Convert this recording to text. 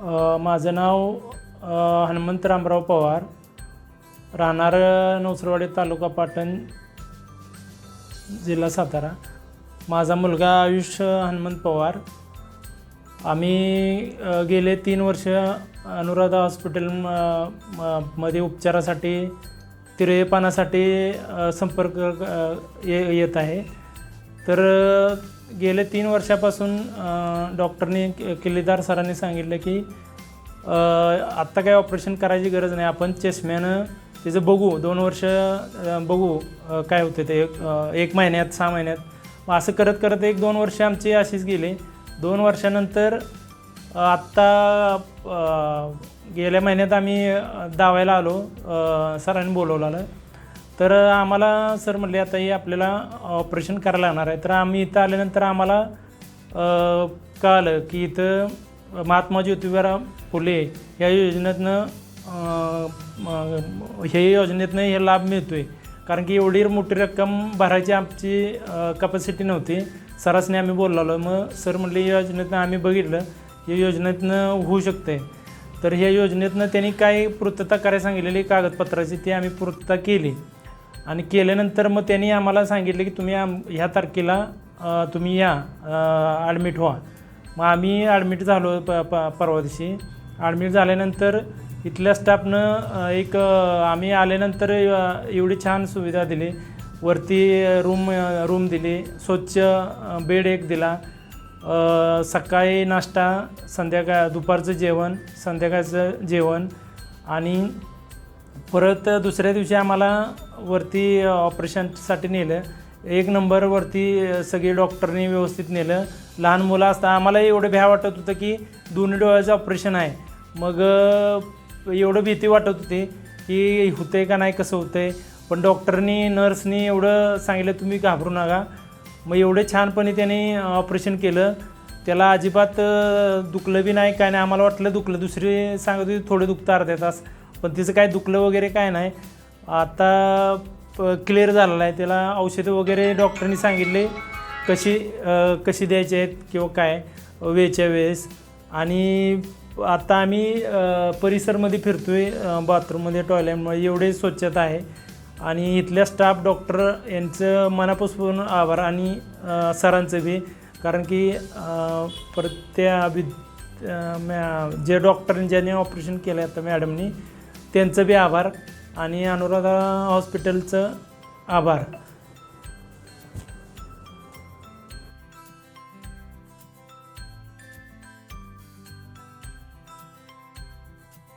माझं नाव हनुमंत रामराव पवार राहणार नवसरवाडी तालुका पाटण जिल्हा सातारा. माझा मुलगा आयुष हनुमंत पवार. आम्ही गेले तीन वर्ष अनुराधा हॉस्पिटल म- म- मध्ये उपचारासाठी तिरयेपानासाठी संपर्क ये येत आहे. तर गेल्या गेले तीन वर्षापासून डॉक्टरनी किल्लेदार सरांनी सांगितलं की आत्ता काही ऑपरेशन करायची गरज नाही. आपण चष्म्यानं त्याचं बघू. दोन वर्ष बघू काय होते ते. एक एक महिन्यात सहा महिन्यात. मग असं करत करत एक दोन वर्ष आमची अशीच गेली. दोन वर्षानंतर आत्ता गेल्या महिन्यात आम्ही दावायला आलो. सरांनी बोलवलं तर आम्हाला सर म्हटले आता हे आपल्याला ऑपरेशन करायला लागणार आहे. तर आम्ही इथं आल्यानंतर आम्हाला अ, कळालं की इथं महात्मा ज्योतिबाराव फुले या योजनेतनं हे योजनेतनं हे लाभ मिळतो आहे कारण की एवढी मोठी रक्कम भरायची आमची कपॅसिटी नव्हती. सरासने आम्ही बोललो मग सर म्हटले या योजनेतनं आम्ही बघितलं या योजनेतनं होऊ शकते तर ह्या योजनेतनं त्यांनी काय पूर्तता करायला सांगितलेली कागदपत्राची ती आम्ही पूर्तता केली. आणि केल्यानंतर मग त्यांनी आम्हाला सांगितले की तुम्ही आम ह्या तारखेला तुम्ही या ॲडमिट व्हा. मग आम्ही ॲडमिट झालो प प परवा दिवशी. ॲडमिट झाल्यानंतर इथल्या स्टाफनं एक आम्ही आल्यानंतर एवढी छान सुविधा दिली. वरती रूम रूम दिली. स्वच्छ बेड एक दिला. सकाळी नाश्ता संध्याकाळ दुपारचं जेवण संध्याकाळचं जेवण आणि परत दुसऱ्या दिवशी आम्हाला वरती ऑपरेशनसाठी नेलं. एक नंबरवरती सगळी डॉक्टरनी व्यवस्थित नेलं. लहान मुलं असता आम्हाला एवढं भ्या वाटत होतं की दोन्ही डोळ्याचं ऑपरेशन आहे. मग एवढं भीती वाटत होती की होतंय का नाही कसं होतंय? पण डॉक्टरनी नर्सनी एवढं सांगितलं तुम्ही घाबरू नका. मग एवढे छानपणे त्याने ऑपरेशन केलं. त्याला अजिबात दुखलं बी नाही काय नाही. आम्हाला वाटलं दुखलं. दुसरी सांगत होती थोडं दुखतं अर्ध्या तास. पण तिचं काय दुखलं वगैरे काय नाही. आता क्लिअर झालेलं आहे. त्याला औषधं वगैरे डॉक्टरनी सांगितले. कशी कशी द्यायची आहेत किंवा काय वेळच्या वेळेस. आणि आता आम्ही परिसरमध्ये फिरतो आहे बाथरूममध्ये टॉयलेटमध्ये एवढे स्वच्छता आहे. आणि इथल्या स्टाफ डॉक्टर यांचं मनापासून आभार आणि सरांचं बी. कारण की परत त्या मॅ जे डॉक्टरांनी ज्यांनी ऑपरेशन केलं आहे आता मॅडमनी त्यांचं बी आभार. आणि अनुराधा हॉस्पिटलचं आभार.